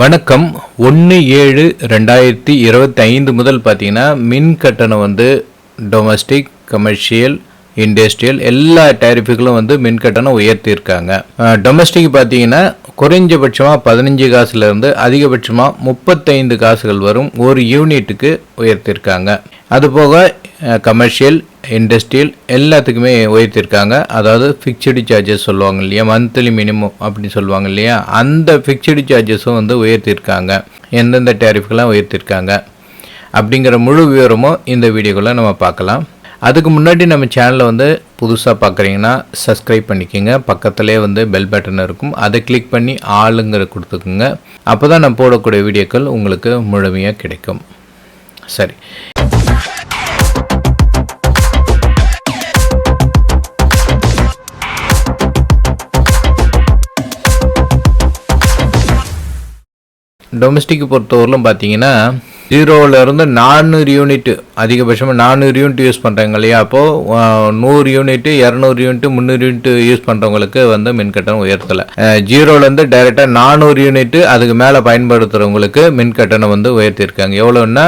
வணக்கம். ஒன்று ஏழு ரெண்டாயிரத்தி இருபத்தி ஐந்து முதல் பார்த்தீங்கன்னா மின் கட்டணம் வந்து டொமஸ்டிக் கமர்ஷியல் இண்டஸ்ட்ரியல் எல்லா டேரிஃபுகளும் வந்து மின் கட்டணம் உயர்த்தியிருக்காங்க. டொமஸ்டிக் பார்த்தீங்கன்னா குறைஞ்சபட்சமாக பதினஞ்சு காசுலேருந்து அதிகபட்சமாக முப்பத்தைந்து காசுகள் வரும் ஒரு யூனிட்டுக்கு உயர்த்தியிருக்காங்க. அதுபோக கமர்ஷியல் இண்டஸ்ட்ரியல் எல்லாத்துக்குமே உயர்த்திருக்காங்க. அதாவது ஃபிக்ஸ்டு சார்ஜஸ் சொல்லுவாங்க இல்லையா? மந்த்லி மினிமம் அப்படின்னு சொல்லுவாங்க இல்லையா? அந்த ஃபிக்ஸ்டு சார்ஜஸும் வந்து உயர்த்திருக்காங்க. எந்தெந்த டேரிஃப்கெலாம் உயர்த்திருக்காங்க? அப்படிங்கிற முழு விவரமும் இந்த வீடியோக்குள்ளே நம்ம பார்க்கலாம். அதுக்கு முன்னாடி நம்ம சேனலை வந்து புதுசாக பார்க்குறீங்கன்னா சப்ஸ்கிரைப் பண்ணிக்கோங்க. பக்கத்துலேயே வந்து பெல் பட்டன் இருக்கும். அதை கிளிக் பண்ணி ஆளுங்கிற கொடுத்துக்குங்க. அப்போ தான் நான் போடக்கூடிய வீடியோக்கள் உங்களுக்கு முழுமையாக கிடைக்கும். சரி. டொமஸ்டிக் பொறுத்தவரையிலும் பார்த்தீங்கன்னா ஜீரோவிலேருந்து நானூறு யூனிட் அதிகபட்சமாக நானூறு யூனிட் யூஸ் பண்ணுறாங்க இல்லையா? அப்போது நூறு யூனிட்டு இரநூறு யூனிட் முந்நூறு யூனிட் யூஸ் பண்ணுறவங்களுக்கு வந்து மின்கட்டணம் உயர்த்தலை. ஜீரோலேருந்து டைரெக்டாக நானூறு யூனிட்டு அதுக்கு மேலே பயன்படுத்துகிறவங்களுக்கு மின்கட்டணம் வந்து உயர்த்தியிருக்காங்க. எவ்வளோன்னா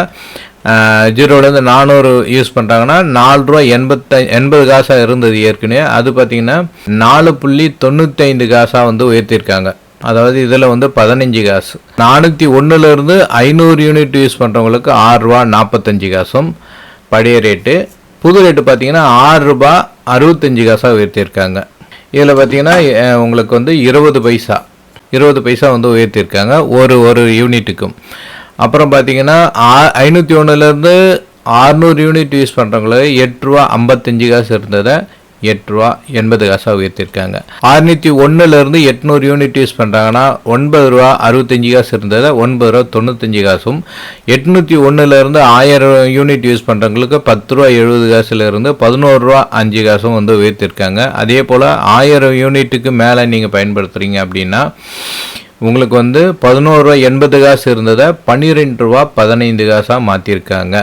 ஜீரோலேருந்து நானூறு யூஸ் பண்ணுறாங்கன்னா நாலு ரூபா எண்பத்த எண்பது காசாக இருந்தது ஏற்கனவே. அது பார்த்திங்கன்னா நாலு புள்ளி தொண்ணூற்றி காசாக வந்து உயர்த்தியிருக்காங்க. அதாவது இதில் வந்து பதினஞ்சு காசு. நானூற்றி ஒன்றுலேருந்து ஐநூறு யூனிட் யூஸ் பண்ணுறவங்களுக்கு ஆறுரூவா நாற்பத்தஞ்சு காசும். பழைய ரேட்டு. புது ரேட்டு பார்த்தீங்கன்னா ஆறு ரூபா அறுபத்தஞ்சு காசாக உயர்த்தியிருக்காங்க. இதில் பார்த்தீங்கன்னா உங்களுக்கு வந்து இருபது பைசா. இருபது பைசா வந்து உயர்த்தியிருக்காங்க ஒரு ஒரு யூனிட்டுக்கும். அப்புறம் பார்த்தீங்கன்னா ஆ ஐநூற்றி ஒன்றுலேருந்து ஆறுநூறு யூனிட் யூஸ் பண்ணுறவங்களுக்கு எட்டு ரூபா ஐம்பத்தஞ்சு காசு இருந்ததை எட்டு ரூபா எண்பது காசாக உயர்த்திருக்காங்க அறுநூற்றி ஒன்றுலேருந்து எட்நூறு யூனிட் யூஸ் பண்ணுறாங்கன்னா ஒன்பது ரூபா அறுபத்தஞ்சி காசு இருந்ததை ஒன்பது ரூபா தொண்ணூத்தஞ்சு காசும் எட்நூற்றி ஒன்றுலேருந்து ஆயிரம் யூனிட் யூஸ் பண்ணுறவங்களுக்கு பத்து ரூபா எழுபது காசுலேருந்து பதினோரு ரூபா அஞ்சு காசும் வந்து உயர்த்திருக்காங்க. அதே போல் ஆயிரம் யூனிட்டுக்கு மேலே நீங்கள் பயன்படுத்துகிறீங்க அப்படின்னா உங்களுக்கு வந்து பதினோரு ரூபா எண்பது காசு இருந்ததை பன்னிரெண்டு ரூபா பதினைந்து காசாக மாற்றிருக்காங்க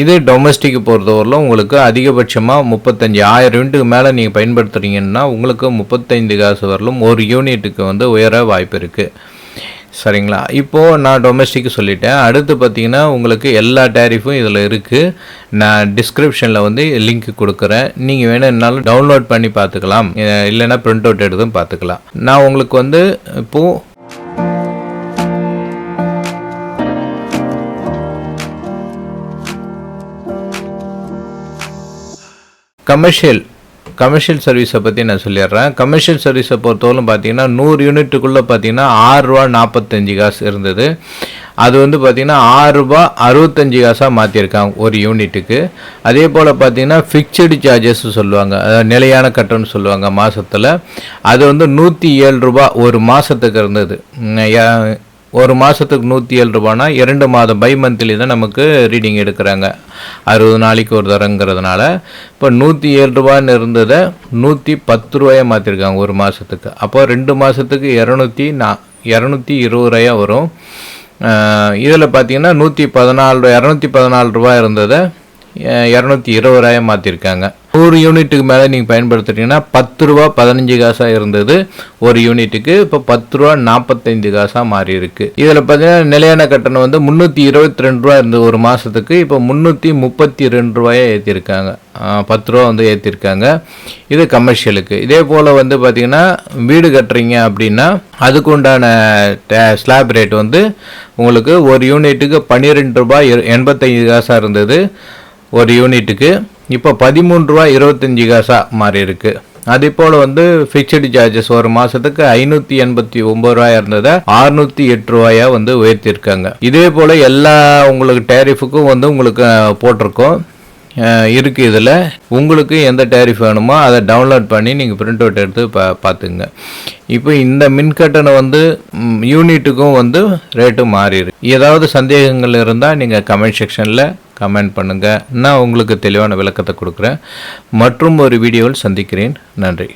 இது டொமஸ்டிக் பொறுத்தவரையில் உங்களுக்கு அதிகபட்சமாக முப்பத்தஞ்சு ஆயிரம் யூனிட்டுக்கு மேலே நீங்கள் பயன்படுத்துகிறீங்கன்னா உங்களுக்கு முப்பத்தைந்து காசு வரலும் ஒரு யூனிட்டுக்கு வந்து உயர வாய்ப்பு இருக்குது சரிங்களா? இப்போது நான் டொமஸ்டிக் சொல்லிட்டேன். அடுத்து பார்த்தீங்கன்னா உங்களுக்கு எல்லா டேரிஃபும் இதில் இருக்குது நான் டிஸ்கிரிப்ஷனில் வந்து லிங்க் கொடுக்குறேன். நீங்கள் வேணும்னாலும் டவுன்லோட் பண்ணி பார்த்துக்கலாம். இல்லைன்னா ப்ரிண்ட் அவுட் எடுத்தும் பார்த்துக்கலாம். நான் உங்களுக்கு வந்து இப்போது கமர்ஷியல் கமர்ஷியல் சர்வீஸை பற்றி நான் சொல்லிடுறேன். கமர்ஷியல் சர்வீஸை பொறுத்தவரைக்கும் பார்த்தீங்கன்னா நூறு யூனிட்டுக்குள்ளே பார்த்தீங்கன்னா ஆறுரூவா நாற்பத்தஞ்சு காசு இருந்தது. அது வந்து பார்த்திங்கன்னா ஆறுரூபா அறுபத்தஞ்சி காசாக மாற்றிருக்காங்க ஒரு யூனிட்டுக்கு. அதே போல் பார்த்திங்கன்னா ஃபிக்சடு சார்ஜஸ் சொல்லுவாங்க. அதாவது நிலையான கட்டணம்னு சொல்லுவாங்க மாதத்தில் அது வந்து நூற்றி ஏழு ரூபா ஒரு மாதத்துக்கு இருந்தது. ஒரு மாதத்துக்கு நூற்றி ஏழு ரூபானா இரண்டு மாதம் பை மந்த்லி தான் நமக்கு ரீடிங் எடுக்கிறாங்க. அறுபது நாளைக்கு ஒரு தரங்கிறதுனால இப்போ நூற்றி ஏழு ரூபான்னு இருந்ததை நூற்றி பத்து ரூபாயாக மாற்றிருக்காங்க ஒரு மாதத்துக்கு அப்போ ரெண்டு மாதத்துக்கு இரநூத்தி நா இரநூத்தி இருபது ரூபாயா வரும். இதில் பார்த்தீங்கன்னா நூற்றி பதினாலு இரநூத்தி பதினாலு ரூபா இருந்ததை இரநூத்தி இருபது ரூபாயாக மாற்றிருக்காங்க நூறு யூனிட்டுக்கு மேலே நீங்கள் பயன்படுத்துகிறீங்கன்னா பத்து ரூபா பதினஞ்சு காசாக இருந்தது. ஒரு யூனிட்டுக்கு இப்போ பத்து ரூபா நாற்பத்தைந்து காசாக மாறி இருக்கு. இதில் பார்த்தீங்கன்னா நிலையான கட்டணம் வந்து முந்நூற்றி இருபத்தி ரெண்டு ரூபா இருந்தது ஒரு மாதத்துக்கு இப்போ முந்நூற்றி முப்பத்தி ரெண்டு ரூபாயை ஏற்றிருக்காங்க பத்து ரூபா வந்து ஏற்றிருக்காங்க இது கமர்ஷியலுக்கு இதே போல் வந்து பார்த்திங்கன்னா வீடு கட்டுறீங்க அப்படின்னா அதுக்கு உண்டான ஸ்லாப் ரேட் வந்து உங்களுக்கு ஒரு யூனிட்டுக்கு பன்னிரெண்டு ரூபாய் எண்பத்தைந்து காசாக இருந்தது. ஒரு யூனிட்டுக்கு இப்போ பதிமூன்று ரூபா இருபத்தஞ்சி காசாக மாறி இருக்கு. அதே போல் வந்து ஃபிக்ஸ்டு சார்ஜஸ் ஒரு மாதத்துக்கு ஐநூற்றி எண்பத்தி ஒம்பது ரூபாயா இருந்ததை அறுநூற்றி எட்டு ரூபாயா வந்து உயர்த்தியிருக்காங்க. இதே போல் எல்லா உங்களுக்கு டேரிஃபுக்கும் வந்து உங்களுக்கு போட்டிருக்கோம். இருக்குது இதில். உங்களுக்கு எந்த டேரிஃப் வேணுமோ அதை டவுன்லோட் பண்ணி நீங்கள் பிரிண்ட் அவுட் எடுத்து பா பார்த்துங்க. இப்போ இந்த மின்கட்டணம் வந்து யூனிட்டுக்கும் வந்து ரேட்டு மாறிடு ஏதாவது சந்தேகங்கள் இருந்தால் நீங்கள் கமெண்ட் செக்ஷனில் கமெண்ட் பண்ணுங்கள் நான் உங்களுக்கு தெளிவான விளக்கத்தை கொடுக்குறேன். மற்றும் ஒரு வீடியோவில் சந்திக்கிறேன். நன்றி.